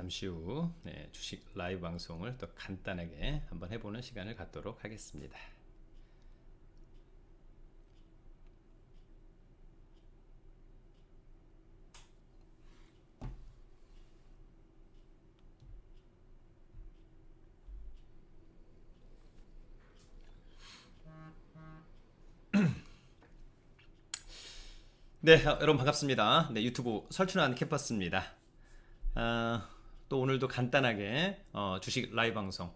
잠시 후 네, 주식 라이브 방송을 또 간단하게 한번 해보는 시간을 갖도록 하겠습니다. 네, 어, 여러분 반갑습니다. 네, 유튜브 설춘환 캠퍼스입니다. 아, 또 오늘도 간단하게 어, 주식 라이브 방송.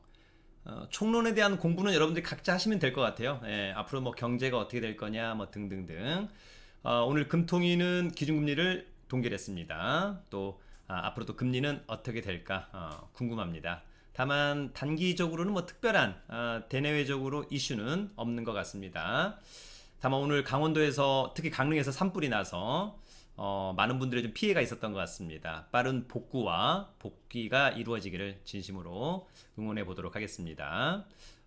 어, 총론에 대한 공부는 여러분들이 각자 하시면 될 것 같아요. 예, 앞으로 뭐 경제가 어떻게 될 거냐, 뭐 등등등. 어, 오늘 금통위는 기준금리를 동결했습니다. 또 아, 앞으로 또 금리는 어떻게 될까 어, 궁금합니다. 다만 단기적으로는 뭐 특별한 아, 대내외적으로 이슈는 없는 것 같습니다. 다만 오늘 강원도에서 특히 강릉에서 산불이 나서 어, 많은 분들의 좀 피해가 있었던 것 같습니다. 빠른 복구와 복귀가 이루어지기를 진심으로 응원해 보도록 하겠습니다.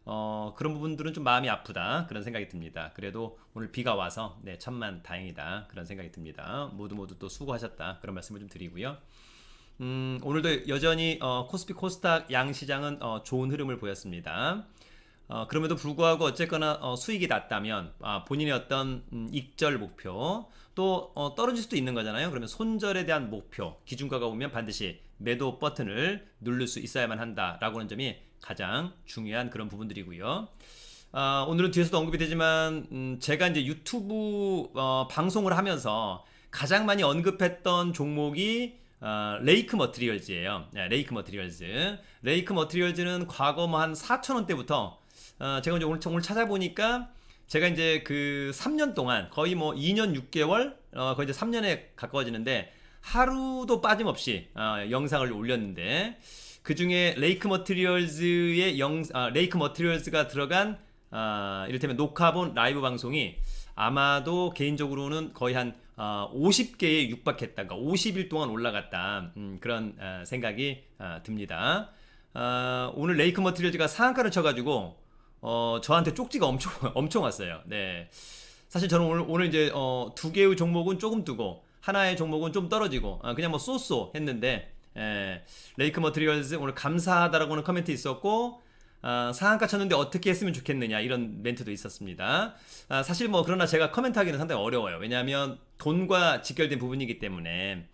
어, 그런 부분들은 좀 마음이 아프다 그런 생각이 듭니다. 그래도 오늘 비가 와서 네 천만 다행이다 그런 생각이 듭니다. 모두 모두 또 수고하셨다 그런 말씀을 좀 드리고요. 음, 오늘도 여전히 어, 코스피 코스닥 양 시장은 어, 좋은 흐름을 보였습니다. 어, 그럼에도 불구하고 어쨌거나 어, 수익이 낮다면 아, 본인의 어떤 음, 익절 목표 또 어, 떨어질 수도 있는 거잖아요. 그러면 손절에 대한 목표 기준가가 오면 반드시 매도 버튼을 누를 수 있어야만 한다라고 하는 점이 가장 중요한 그런 부분들이고요. 아, 오늘은 뒤에서도 언급이 되지만 음, 제가 이제 유튜브 어, 방송을 하면서 가장 많이 언급했던 종목이 어, 레이크 머트리얼즈예요. 네, 레이크 머트리얼즈. 레이크 머트리얼즈는 과거 뭐 한 4천 원대부터 어, 제가 이제 오늘, 오늘 찾아보니까 제가 이제 그 3년 동안 거의 뭐 2년 6개월 어, 거의 이제 3년에 가까워지는데 하루도 빠짐없이 어, 영상을 올렸는데 그 중에 레이크 머트리얼즈의 영 아, 레이크 머트리얼즈가 들어간 아, 이를테면 녹화본 라이브 방송이 아마도 개인적으로는 거의 한 어, 50개에 육박했다. 그러니까 50일 동안 올라갔다. 음, 그런 어, 생각이 어, 듭니다. 어, 오늘 레이크 머트리얼즈가 상한가를 쳐가지고 어, 저한테 쪽지가 엄청 엄청 왔어요. 네. 사실 저는 오늘 오늘 이제 어, 두 개의 종목은 조금 뜨고 하나의 종목은 좀 떨어지고 아, 그냥 뭐 쏘쏘 했는데 예, 레이크 머트리얼즈 오늘 감사하다라고는 코멘트 있었고 아, 상한가 쳤는데 어떻게 했으면 좋겠느냐 이런 멘트도 있었습니다. 아, 사실 뭐 그러나 제가 코멘트하기는 상당히 어려워요. 왜냐하면 돈과 직결된 부분이기 때문에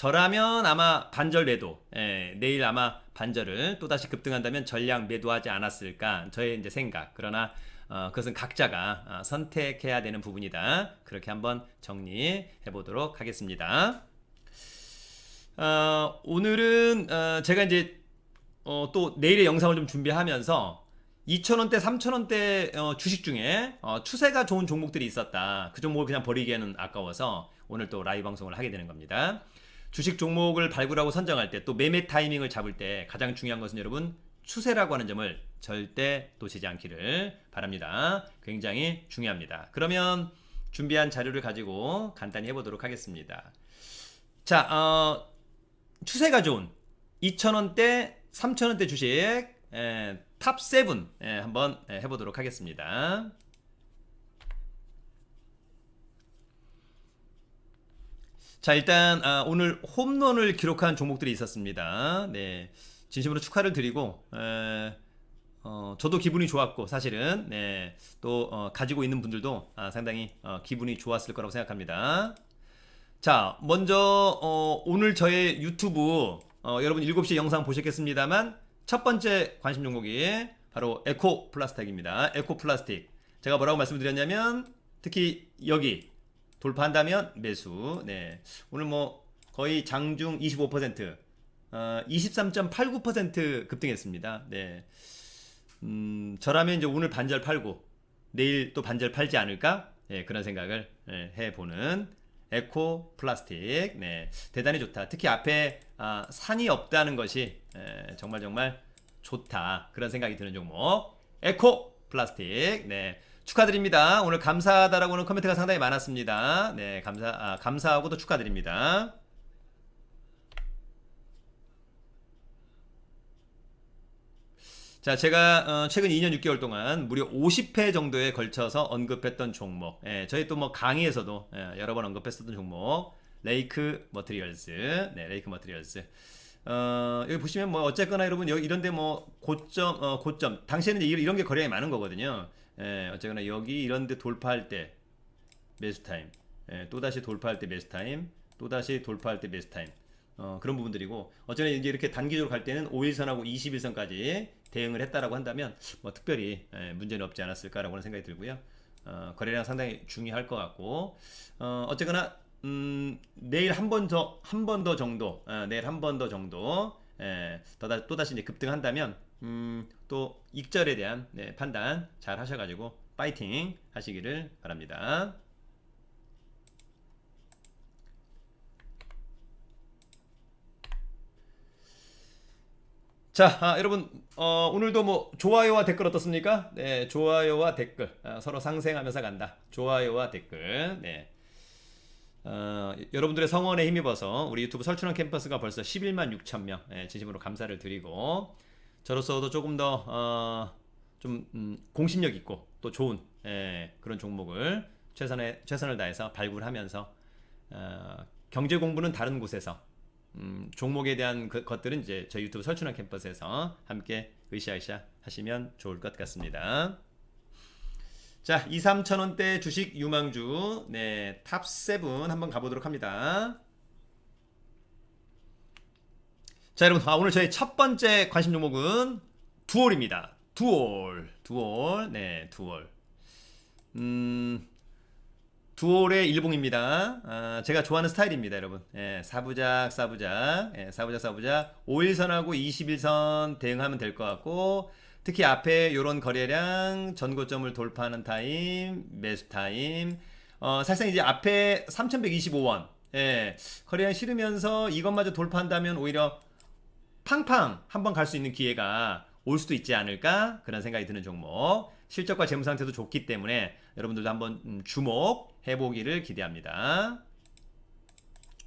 저라면 아마 반절 매도, 예, 내일 아마 반절을 또다시 급등한다면 전량 매도하지 않았을까 저의 이제 생각. 그러나 어, 그것은 각자가 어, 선택해야 되는 부분이다. 그렇게 한번 정리해 보도록 하겠습니다. 어, 오늘은 어, 제가 이제 어, 또 내일의 영상을 좀 준비하면서 2,000원대, 3,000원대 어, 주식 중에 어, 추세가 좋은 종목들이 있었다. 그 종목을 그냥 버리기에는 아까워서 오늘 또 라이브 방송을 하게 되는 겁니다. 주식 종목을 발굴하고 선정할 때 또 매매 타이밍을 잡을 때 가장 중요한 것은 여러분 추세라고 하는 점을 절대 놓치지 않기를 바랍니다. 굉장히 중요합니다. 그러면 준비한 자료를 가지고 간단히 해보도록 하겠습니다. 자, 어, 추세가 좋은 2,000원대, 3,000원대 주식 에, 탑7 에, 한번 에, 해보도록 하겠습니다. 자 일단 아, 오늘 홈런을 기록한 종목들이 있었습니다. 네, 진심으로 축하를 드리고 에, 어, 저도 기분이 좋았고 사실은 네, 또 어, 가지고 있는 분들도 아, 상당히 어, 기분이 좋았을 거라고 생각합니다. 자 먼저 어, 오늘 저의 유튜브 어, 여러분 7시 영상 보셨겠습니다만 첫 번째 관심 종목이 바로 에코 플라스틱입니다. 에코 플라스틱. 제가 뭐라고 말씀드렸냐면 특히 여기 돌파한다면 매수. 네. 오늘 뭐 거의 장중 25%, 어, 23.89% 급등했습니다. 네. 음, 저라면 이제 오늘 반절 팔고 내일 또 반절 팔지 않을까? 네, 그런 생각을 네, 해보는 에코 플라스틱. 네. 대단히 좋다. 특히 앞에 아, 산이 없다는 것이 에, 정말 정말 좋다. 그런 생각이 드는 종목. 에코 플라스틱. 네. 축하드립니다. 오늘 감사하다라고 하는 코멘트가 상당히 많았습니다. 네, 감사, 아, 감사하고도 축하드립니다. 자, 제가 어, 최근 2년 6개월 동안 무려 50회 정도에 걸쳐서 언급했던 종목, 예, 저희 또 뭐 강의에서도 예, 여러 번 언급했었던 종목, 레이크 머트리얼즈, 네, 레이크 머트리얼즈. 어, 여기 보시면 뭐 어쨌거나 여러분 여기 이런데 뭐 고점 어, 고점 당시에는 이제 이런 게 거래량이 많은 거거든요. 예, 어쨌거나 여기 이런데 돌파할 때 매수 타임, 예, 또 다시 돌파할 때 매수 타임, 또 다시 돌파할 때 매수 타임. 어, 그런 부분들이고 어쩌면 이제 이렇게 단기적으로 갈 때는 5일선하고 21선까지 대응을 했다라고 한다면 뭐 특별히 예, 문제는 없지 않았을까라고는 생각이 들고요. 어, 거래량 상당히 중요할 것 같고 어, 어쨌거나 음, 내일 한 번 더 한 번 더 정도 어, 내일 한 번 더 정도 예, 또다, 또다시 이제 급등한다면 음, 또 익절에 대한 네, 판단 잘 하셔가지고 파이팅 하시기를 바랍니다. 자, 아, 여러분 어, 오늘도 뭐 좋아요와 댓글 어떻습니까? 네, 좋아요와 댓글 아, 서로 상생하면서 간다. 좋아요와 댓글. 네. 어, 여러분들의 성원에 힘입어서 우리 유튜브 설춘원 캠퍼스가 벌써 11만 6천 명 예, 진심으로 감사를 드리고 저로서도 조금 더 어, 좀 음, 공신력 있고 또 좋은 예, 그런 종목을 최선의 최선을 다해서 발굴하면서 어, 경제 공부는 다른 곳에서 음, 종목에 대한 그, 것들은 이제 저희 유튜브 설춘원 캠퍼스에서 함께 으쌰으쌰 하시면 좋을 것 같습니다. 자, 2, 3천 원대 주식 유망주 네, 탑7 한번 가보도록 합니다. 자, 여러분, 아, 오늘 저희 첫 번째 관심 종목은 두올입니다. 두올, 두올, 네, 두올. 음, 두올의 일봉입니다. 아, 제가 좋아하는 스타일입니다, 여러분. 예, 사부작, 사부작, 예, 사부작, 사부작. 5일선하고 21선 대응하면 될 것 같고, 특히 앞에 이런 거래량, 전고점을 돌파하는 타임, 매수 타임. 어, 사실상 이제 앞에 3,125원. 예, 거래량 실으면서 이것마저 돌파한다면 오히려 팡팡 한번 갈 수 있는 기회가 올 수도 있지 않을까 그런 생각이 드는 종목 실적과 재무 상태도 좋기 때문에 여러분들도 한번 음, 주목해 보기를 기대합니다.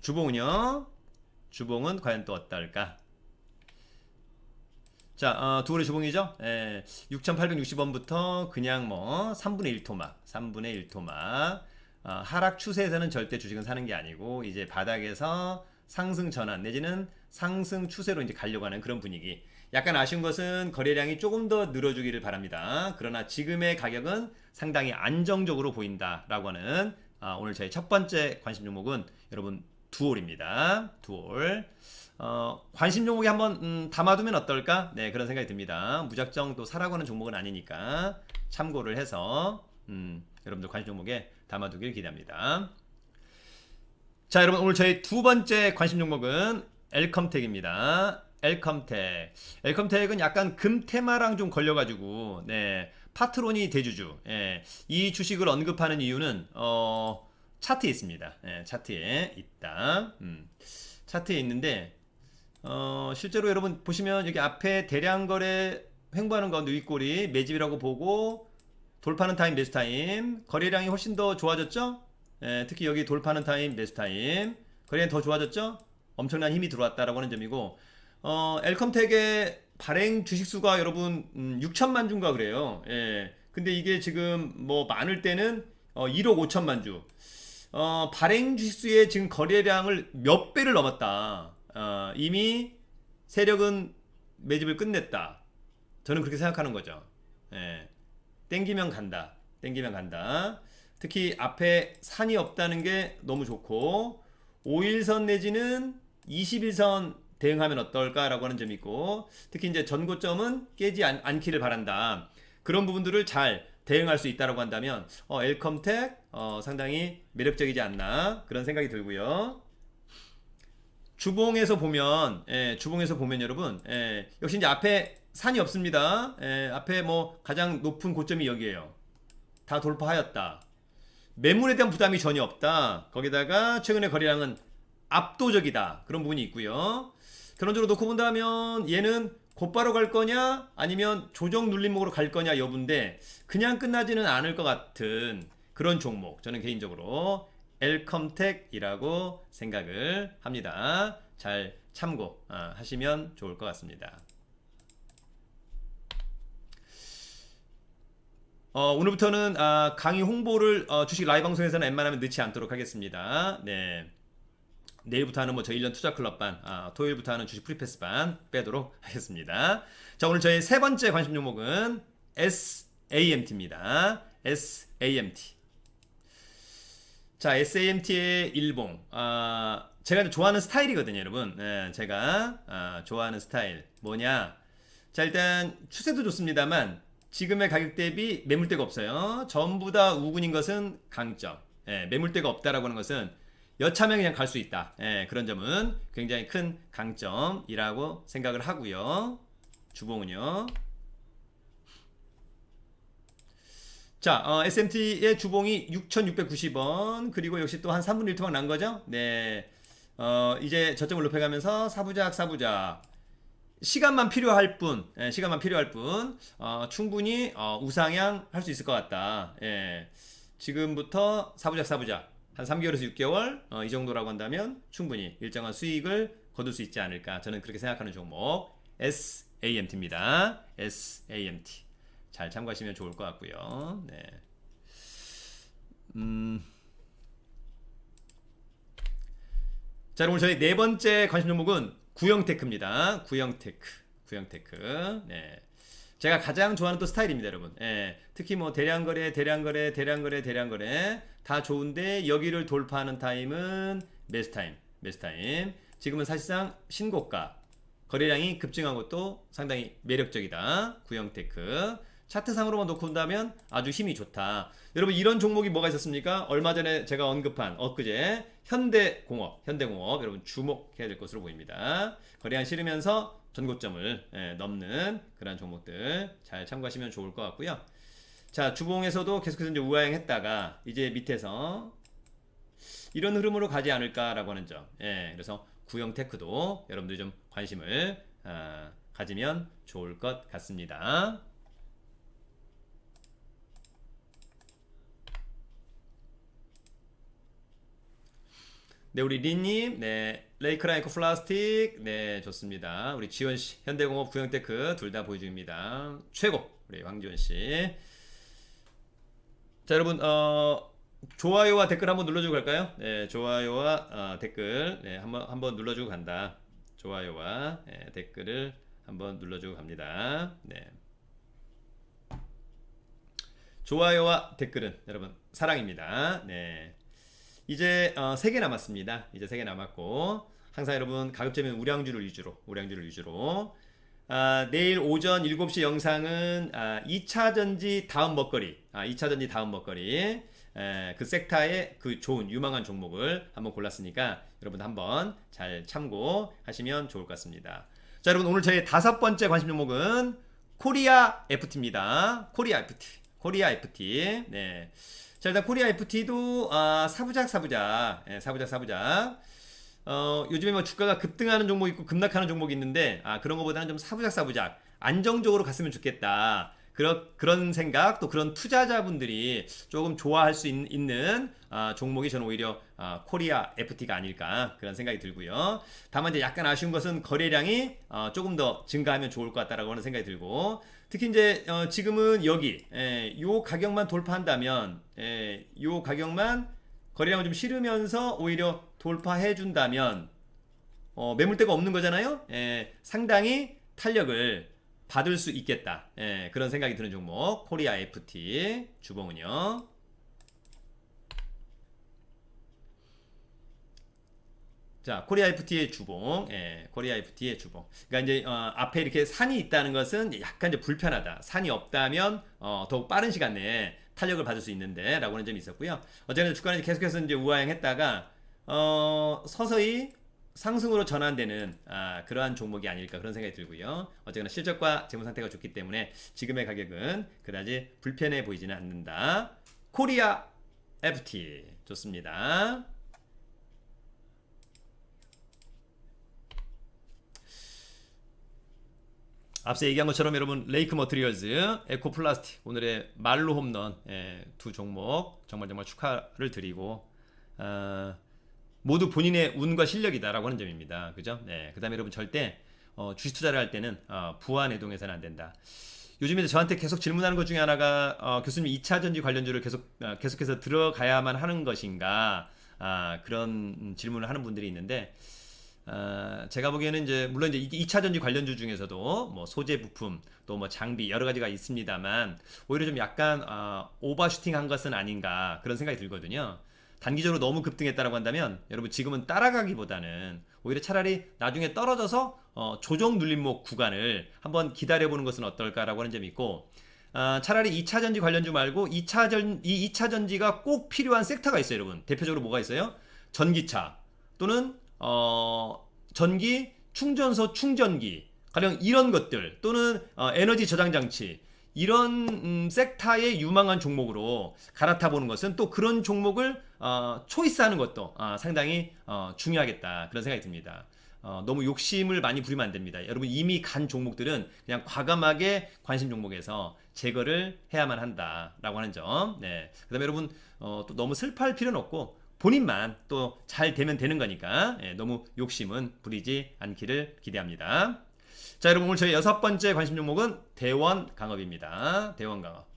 주봉은요? 주봉은 과연 또 어떨까? 자, 어, 두월의 주봉이죠? 예, 6,860원부터 그냥 뭐 3분의 1토막, 3분의 1토막. 어, 하락 추세에서는 절대 주식은 사는 게 아니고 이제 바닥에서 상승 전환 내지는 상승 추세로 이제 가려고 하는 그런 분위기. 약간 아쉬운 것은 거래량이 조금 더 늘어주기를 바랍니다. 그러나 지금의 가격은 상당히 안정적으로 보인다라고 하는 아, 오늘 저희 첫 번째 관심 종목은 여러분 두올입니다. 두올. 어, 관심 종목에 한번 음, 담아두면 어떨까? 네 그런 생각이 듭니다. 무작정 또 사라고 하는 종목은 아니니까 참고를 해서 음, 여러분들 관심 종목에 담아두길 기대합니다. 자 여러분 오늘 저희 두 번째 관심 종목은 엘컴텍입니다. 엘컴텍. 엘컴텍은 약간 금 테마랑 좀 걸려가지고 네 파트론이 대주주. 예, 이 주식을 언급하는 이유는 어 차트에 있습니다. 예, 차트에 있다. 음, 차트에 있는데 어 실제로 여러분 보시면 여기 앞에 대량 거래 횡보하는 가운데 윗골이 매집이라고 보고 돌파는 타임 매수 타임 거래량이 훨씬 더 좋아졌죠? 예, 특히 여기 돌파는 타임 매수 타임 거래량이 더 좋아졌죠? 엄청난 힘이 들어왔다라고 하는 점이고 어, 엘컴텍의 발행 주식 수가 여러분 음, 6천만 주인가 그래요. 예. 근데 이게 지금 뭐 많을 때는 어, 1억 5천만 주. 어, 발행 주식 수의 지금 거래량을 몇 배를 넘었다. 어, 이미 세력은 매집을 끝냈다. 저는 그렇게 생각하는 거죠. 예. 땡기면 간다. 땡기면 간다. 특히 앞에 산이 없다는 게 너무 좋고 5일선 내지는 21선 대응하면 어떨까라고 하는 점이 있고 특히 이제 전고점은 깨지 않, 않기를 바란다. 그런 부분들을 잘 대응할 수 있다라고 한다면 어, 엘컴텍 어, 상당히 매력적이지 않나 그런 생각이 들고요. 주봉에서 보면 예, 주봉에서 보면 여러분 예, 역시 이제 앞에 산이 없습니다. 예, 앞에 뭐 가장 높은 고점이 여기에요. 다 돌파하였다. 매물에 대한 부담이 전혀 없다. 거기다가 최근의 거래량은 압도적이다. 그런 부분이 있고요. 결론적으로 놓고 본다면 얘는 곧바로 갈 거냐 아니면 조정 눌림목으로 갈 거냐 여부인데 그냥 끝나지는 않을 것 같은 그런 종목 저는 개인적으로 엘컴텍이라고 생각을 합니다. 잘 참고 아, 하시면 좋을 것 같습니다. 어, 오늘부터는 아, 강의 홍보를 어, 주식 라이브 방송에서는 웬만하면 넣지 않도록 하겠습니다. 네. 내일부터 하는 뭐 저희 1년 투자 클럽반, 아, 토요일부터 하는 주식 프리패스반 빼도록 하겠습니다. 자, 오늘 저희 세 번째 관심 종목은 SAMT입니다. SAMT. 자, SAMT의 일봉. 아, 제가 좋아하는 스타일이거든요, 여러분. 네, 제가 아, 좋아하는 스타일 뭐냐? 자, 일단 추세도 좋습니다만 지금의 가격 대비 매물대가 없어요. 전부 다 우군인 것은 강점. 예, 매물대가 없다라고 하는 것은 여차면 그냥 갈 수 있다. 예, 그런 점은 굉장히 큰 강점이라고 생각을 하고요. 주봉은요. 자, 어, SMT의 주봉이 6,690원 그리고 역시 또 한 3분의 1 토막 난 거죠? 네. 어, 이제 저점을 높여가면서 사부작 사부작 시간만 필요할 뿐, 예, 시간만 필요할 뿐, 어, 충분히 어, 우상향 할 수 있을 것 같다. 예, 지금부터 사부작 사부작 한 3개월에서 6개월 어, 이 정도라고 한다면 충분히 일정한 수익을 거둘 수 있지 않을까. 저는 그렇게 생각하는 종목 SAMT입니다. SAMT 잘 참고하시면 좋을 것 같고요. 네. 음. 자, 오늘 저희 네 번째 관심 종목은 구형테크입니다. 구형테크. 구형테크. 네. 제가 가장 좋아하는 또 스타일입니다, 여러분. 예. 특히 뭐 대량거래, 대량거래, 대량거래, 대량거래 다 좋은데 여기를 돌파하는 타임은 매스 타임, 매스 타임. 지금은 사실상 신고가. 거래량이 급증한 것도 상당히 매력적이다. 구형테크. 차트상으로만 놓고 본다면 아주 힘이 좋다. 여러분 이런 종목이 뭐가 있었습니까? 얼마 전에 제가 언급한 엊그제 현대공업, 현대공업 여러분 주목해야 될 것으로 보입니다. 거래량 실으면서 전고점을 예, 넘는 그런 종목들 잘 참고하시면 좋을 것 같고요. 자 주봉에서도 계속해서 이제 우하향했다가 이제 밑에서 이런 흐름으로 가지 않을까라고 하는 점. 예, 그래서 구형 테크도 여러분들이 좀 관심을 아, 가지면 좋을 것 같습니다. 네, 우리 리님, 네, 레이크라이크 플라스틱, 네, 좋습니다. 우리 지원 씨, 현대공업 구형테크 둘 다 보여줍니다. 최고, 우리 황지원 씨. 자, 여러분, 어, 좋아요와 댓글 한번 눌러주고 갈까요? 네, 좋아요와 어, 댓글, 네, 한번 한번 눌러주고 간다. 좋아요와 네, 댓글을 한번 눌러주고 갑니다. 네. 좋아요와 댓글은 여러분 사랑입니다. 네. 이제 어, 3개 남았습니다. 이제 3개 남았고 항상 여러분 가급적이면 우량주를 위주로 우량주를 위주로 아, 내일 오전 7시 영상은 아, 2차 전지 다음 먹거리 아, 2차 전지 다음 먹거리 에, 그 섹터의 그 좋은 유망한 종목을 한번 골랐으니까 여러분 한번 잘 참고하시면 좋을 것 같습니다. 자 여러분 오늘 저희 다섯 번째 관심 종목은 코리아 FT입니다. 코리아 FT 코리아 FT 네. 자 일단 코리아 FT도 아, 사부작 사부작 예, 사부작 사부작 어, 요즘에 뭐 주가가 급등하는 종목 있고 급락하는 종목이 있는데 아, 그런 것보다는 좀 사부작 사부작 안정적으로 갔으면 좋겠다. 그런 그런 생각 또 그런 투자자분들이 조금 좋아할 수 있, 는 아, 종목이 저는 오히려 아, 코리아 FT가 아닐까 그런 생각이 들고요. 다만 이제 약간 아쉬운 것은 거래량이 어, 조금 더 증가하면 좋을 것 같다라고 하는 생각이 들고 특히 이제 어, 지금은 여기 예, 요 가격만 돌파한다면 예, 요 가격만 거래량을 좀 실으면서 오히려 돌파해 준다면 어, 매물대가 없는 거잖아요. 예, 상당히 탄력을 받을 수 있겠다. 예, 그런 생각이 드는 종목 코리아 FT 주봉은요. 자, 코리아 FT의 주봉, 예, 코리아 FT의 주봉. 그러니까 이제 어, 앞에 이렇게 산이 있다는 것은 약간 이제 불편하다. 산이 없다면 어, 더욱 빠른 시간 내에 탄력을 받을 수 있는데라고 하는 점이 있었고요. 어쨌든 주가는 계속해서 이제 우하향했다가 어, 서서히 상승으로 전환되는 아, 그러한 종목이 아닐까 그런 생각이 들고요. 어쨌거나 실적과 재무 상태가 좋기 때문에 지금의 가격은 그다지 불편해 보이지는 않는다. 코리아 FT 좋습니다. 앞서 얘기한 것처럼 여러분 레이크 머트리얼즈, 에코 플라스틱 오늘의 말로 홈런 예, 두 종목 정말 정말 축하를 드리고 어, 모두 본인의 운과 실력이다라고 하는 점입니다. 그죠? 네. 그다음에 여러분 절대 어, 주식 투자를 할 때는 어, 부와 내동해서는 안 된다. 요즘에 저한테 계속 질문하는 것 중에 하나가 어, 교수님 2차 전지 관련주를 계속 어, 계속해서 들어가야만 하는 것인가? 아, 그런 음, 질문을 하는 분들이 있는데 아, 제가 보기에는 이제 물론 이제 2차 전지 관련주 중에서도 뭐 소재 부품 또 뭐 장비 여러 가지가 있습니다만 오히려 좀 약간 아, 오버슈팅한 것은 아닌가 그런 생각이 들거든요. 단기적으로 너무 급등했다라고 한다면 여러분 지금은 따라가기보다는 오히려 차라리 나중에 떨어져서 어, 조정 눌림목 구간을 한번 기다려보는 것은 어떨까라고 하는 점이 있고 아, 차라리 2차 전지 관련주 말고 2차 전, 이 2차 전지가 꼭 필요한 섹터가 있어요, 여러분. 대표적으로 뭐가 있어요? 전기차 또는 어, 전기 충전소 충전기 가령 이런 것들 또는 어, 에너지 저장 장치 이런 음, 섹터의 유망한 종목으로 갈아타 보는 것은 또 그런 종목을 어, 초이스하는 것도 아, 상당히 어, 중요하겠다 그런 생각이 듭니다. 어, 너무 욕심을 많이 부리면 안 됩니다. 여러분 이미 간 종목들은 그냥 과감하게 관심 종목에서 제거를 해야만 한다라고 하는 점. 네. 그다음에 여러분 어, 또 너무 슬퍼할 필요는 없고 본인만 또 잘 되면 되는 거니까 예, 너무 욕심은 부리지 않기를 기대합니다. 자, 여러분 오늘 저희 여섯 번째 관심 종목은 대원 강업입니다. 대원 강업.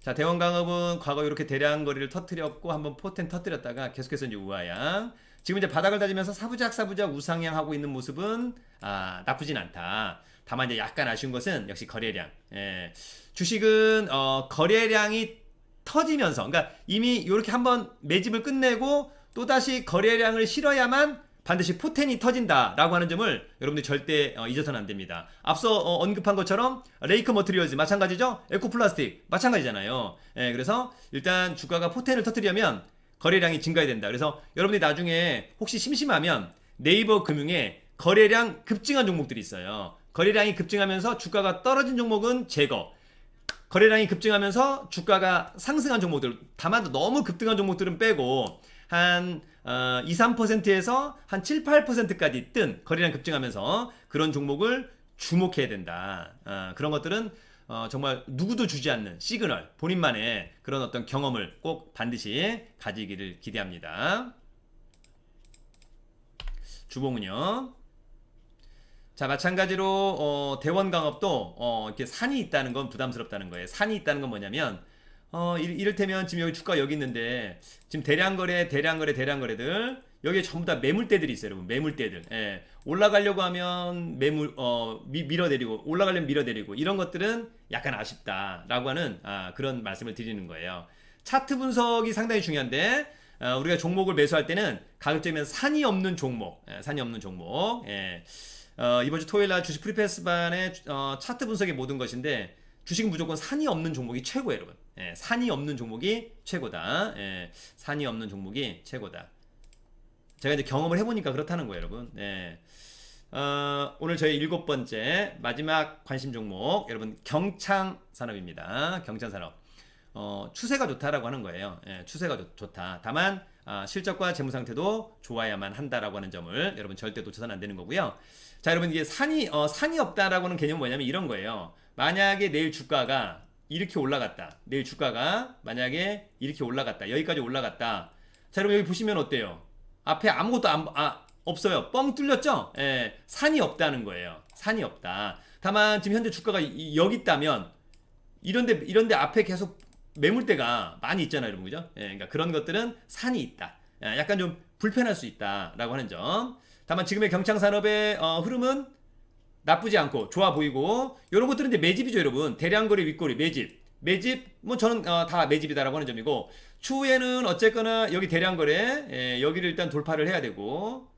자, 대원 강업은 과거 이렇게 대량 거리를 터트렸고 한번 포텐 터트렸다가 계속해서 이제 우하양. 지금 이제 바닥을 다지면서 사부작 사부작 우상향 하고 있는 모습은 아, 나쁘진 않다. 다만 이제 약간 아쉬운 것은 역시 거래량. 예. 주식은 어, 거래량이 터지면서 그러니까 이미 이렇게 한번 매집을 끝내고 또 다시 거래량을 실어야만 반드시 포텐이 터진다라고 하는 점을 여러분들 절대 어, 잊어서는 안 됩니다. 앞서 어, 언급한 것처럼 레이크 머트리얼즈 마찬가지죠. 에코플라스틱 마찬가지잖아요. 예, 그래서 일단 주가가 포텐을 터뜨리려면 거래량이 증가해야 된다. 그래서 여러분들이 나중에 혹시 심심하면 네이버 금융에 거래량 급증한 종목들이 있어요. 거래량이 급증하면서 주가가 떨어진 종목은 제거. 거래량이 급증하면서 주가가 상승한 종목들, 다만 너무 급등한 종목들은 빼고 한 어, 2, 3%에서 한 7, 8%까지 뜬 거래량 급증하면서 그런 종목을 주목해야 된다. 어, 그런 것들은 어, 정말 누구도 주지 않는 시그널, 본인만의 그런 어떤 경험을 꼭 반드시 가지기를 기대합니다. 주봉은요. 자 마찬가지로 어, 대원 강업도 어, 이렇게 산이 있다는 건 부담스럽다는 거예요. 산이 있다는 건 뭐냐면 어, 이- 이를 테면 지금 여기 주가 여기 있는데 지금 대량 거래, 대량 거래, 대량 거래들 여기에 전부 다 매물대들이 있어요, 여러분. 매물대들. 예. 올라가려고 하면 매물 어 미, 밀어내리고 올라가려면 밀어내리고 이런 것들은 약간 아쉽다라고 하는 아, 그런 말씀을 드리는 거예요. 차트 분석이 상당히 중요한데 어, 우리가 종목을 매수할 때는 가급적이면 산이 없는 종목, 예, 산이 없는 종목. 예. 어, 이번 주 토요일 날 주식 프리패스반의 어, 차트 분석의 모든 것인데 주식은 무조건 산이 없는 종목이 최고예요, 여러분. 예, 산이 없는 종목이 최고다. 예, 산이 없는 종목이 최고다. 제가 이제 경험을 해보니까 그렇다는 거예요, 여러분. 예. 어, 오늘 저희 일곱 번째 마지막 관심 종목, 여러분 경창 산업입니다. 경창 산업. 어, 추세가 좋다라고 하는 거예요. 예, 추세가 좋, 좋다. 다만 아, 실적과 재무 상태도 좋아야만 한다라고 하는 점을 여러분 절대 놓쳐서는 안 되는 거고요. 자, 여러분 이게 산이 어, 산이 없다라고 하는 개념은 뭐냐면 이런 거예요. 만약에 내일 주가가 이렇게 올라갔다. 내일 주가가 만약에 이렇게 올라갔다. 여기까지 올라갔다. 자, 여러분 여기 보시면 어때요? 앞에 아무것도 안, 아, 없어요. 뻥 뚫렸죠? 예, 산이 없다는 거예요. 산이 없다. 다만 지금 현재 주가가 이- 여기 있다면 이런데 이런데 앞에 계속 매물대가 많이 있잖아요, 여러분 그죠? 예, 그러니까 그런 것들은 산이 있다. 예, 약간 좀 불편할 수 있다라고 하는 점. 다만 지금의 경창 산업의 어, 흐름은 나쁘지 않고 좋아 보이고 이런 것들은 이제 매집이죠, 여러분. 대량거래 윗거래 매집. 매집 뭐 저는 어, 다 매집이다라고 하는 점이고 추후에는 어쨌거나 여기 대량거래 예, 여기를 일단 돌파를 해야 되고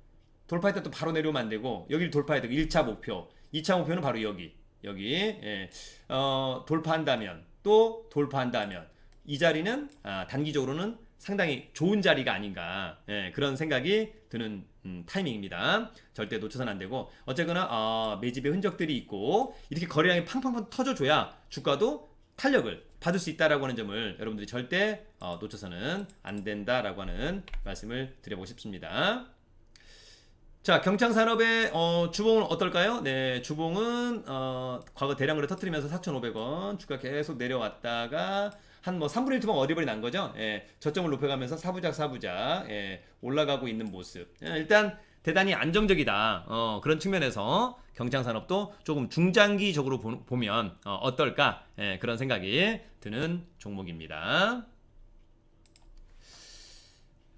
돌파했다 또 바로 내려오면 안 되고 여기를 돌파해야 되고 1차 목표 2차 목표는 바로 여기 여기 예. 어, 돌파한다면 또 돌파한다면 이 자리는 아, 단기적으로는 상당히 좋은 자리가 아닌가 예, 그런 생각이 드는 음, 타이밍입니다. 절대 놓쳐서는 안 되고 어쨌거나 어, 매집의 흔적들이 있고 이렇게 거래량이 팡팡팡 터져줘야 주가도 탄력을 받을 수 있다라고 하는 점을 여러분들이 절대 어, 놓쳐서는 안 된다라고 하는 말씀을 드려보고 싶습니다. 자, 경창 산업의 어, 주봉은 어떨까요? 네, 주봉은 어, 과거 대량으로 터트리면서 4,500원 주가 계속 내려왔다가 한 뭐 3분의 1 투방 어디버리 난 거죠? 예, 저점을 높여가면서 사부작 사부작 예, 올라가고 있는 모습. 예, 일단 대단히 안정적이다. 어, 그런 측면에서 경창 산업도 조금 중장기적으로 보, 면 어, 떨까 예, 그런 생각이 드는 종목입니다.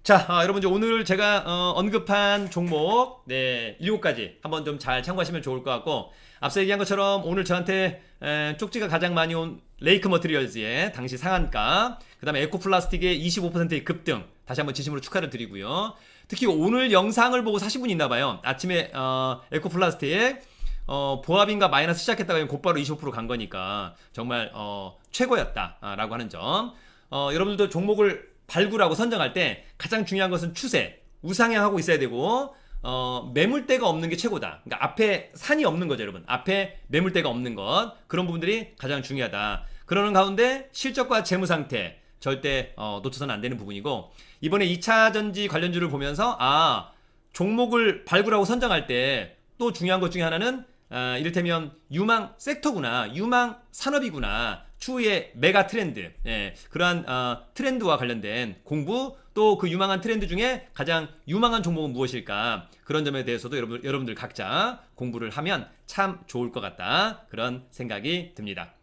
자, 아, 여러분 이제 오늘 제가 어, 언급한 종목 네 일곱 가지 한번 좀 잘 참고하시면 좋을 것 같고 앞서 얘기한 것처럼 오늘 저한테 에, 쪽지가 가장 많이 온 레이크 머티리얼즈의 당시 상한가, 그다음에 에코플라스틱의 25%의 급등 다시 한번 진심으로 축하를 드리고요. 특히 오늘 영상을 보고 사신 분이 있나 봐요. 아침에 어, 에코플라스틱 어, 보합인가 마이너스 시작했다가 곧바로 25%간 거니까 정말 어, 최고였다라고 하는 점. 어, 여러분들도 종목을 발굴하고 선정할 때 가장 중요한 것은 추세, 우상향하고 있어야 되고 어, 매물대가 없는 게 최고다. 그러니까 앞에 산이 없는 거죠, 여러분. 앞에 매물대가 없는 것 그런 부분들이 가장 중요하다. 그러는 가운데 실적과 재무 상태 절대 어, 놓쳐서는 안 되는 부분이고 이번에 2차 전지 관련주를 보면서 아 종목을 발굴하고 선정할 때 또 중요한 것 중에 하나는 아, 이를테면 유망 섹터구나, 유망 산업이구나, 추후의 메가 트렌드, 예, 그러한 어, 트렌드와 관련된 공부 또 그 유망한 트렌드 중에 가장 유망한 종목은 무엇일까 그런 점에 대해서도 여러분 여러분들 각자 공부를 하면 참 좋을 것 같다 그런 생각이 듭니다.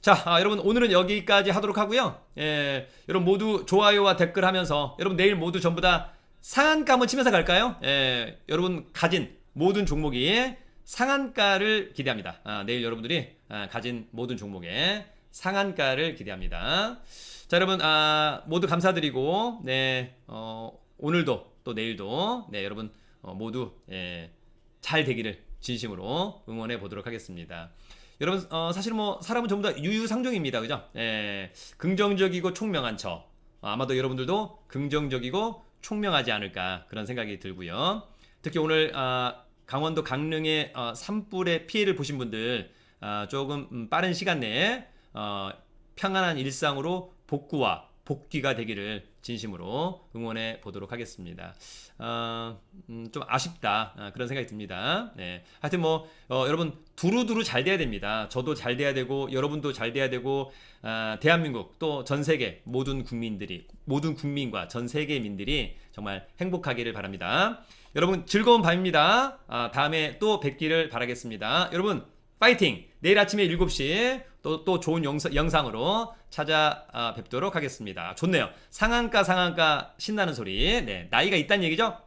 자, 아, 여러분 오늘은 여기까지 하도록 하고요. 예, 여러분 모두 좋아요와 댓글 하면서 여러분 내일 모두 전부 다 상한가 한번 치면서 갈까요? 예, 여러분 가진 모든 종목이 상한가를 기대합니다. 아, 내일 여러분들이 아, 가진 모든 종목에 상한가를 기대합니다. 자, 여러분 아, 모두 감사드리고 네 어, 오늘도 또 내일도 네 여러분 어, 모두 예, 잘 되기를 진심으로 응원해 보도록 하겠습니다. 여러분 어, 사실 뭐 사람은 전부 다 유유상종입니다, 그죠? 예, 긍정적이고 총명한 저 어, 아마도 여러분들도 긍정적이고 총명하지 않을까 그런 생각이 들고요. 특히 오늘 아, 강원도 강릉의 어, 산불의 피해를 보신 분들 아, 조금 음, 빠른 시간 내에 어, 평안한 일상으로 복구와 복귀가 되기를 진심으로 응원해 보도록 하겠습니다. 어, 음, 좀 아쉽다 아, 그런 생각이 듭니다. 네. 하여튼 뭐 어, 여러분 두루두루 잘 돼야 됩니다. 저도 잘 돼야 되고 여러분도 잘 돼야 되고 아, 대한민국 또 전 세계 모든 국민들이 모든 국민과 전 세계 민들이 정말 행복하기를 바랍니다. 여러분 즐거운 밤입니다. 아, 다음에 또 뵙기를 바라겠습니다. 여러분 파이팅! 내일 아침에 7시 또, 또 좋은 영상, 영상으로 찾아뵙도록 하겠습니다. 좋네요. 상한가, 상한가 신나는 소리. 네, 나이가 있다는 얘기죠?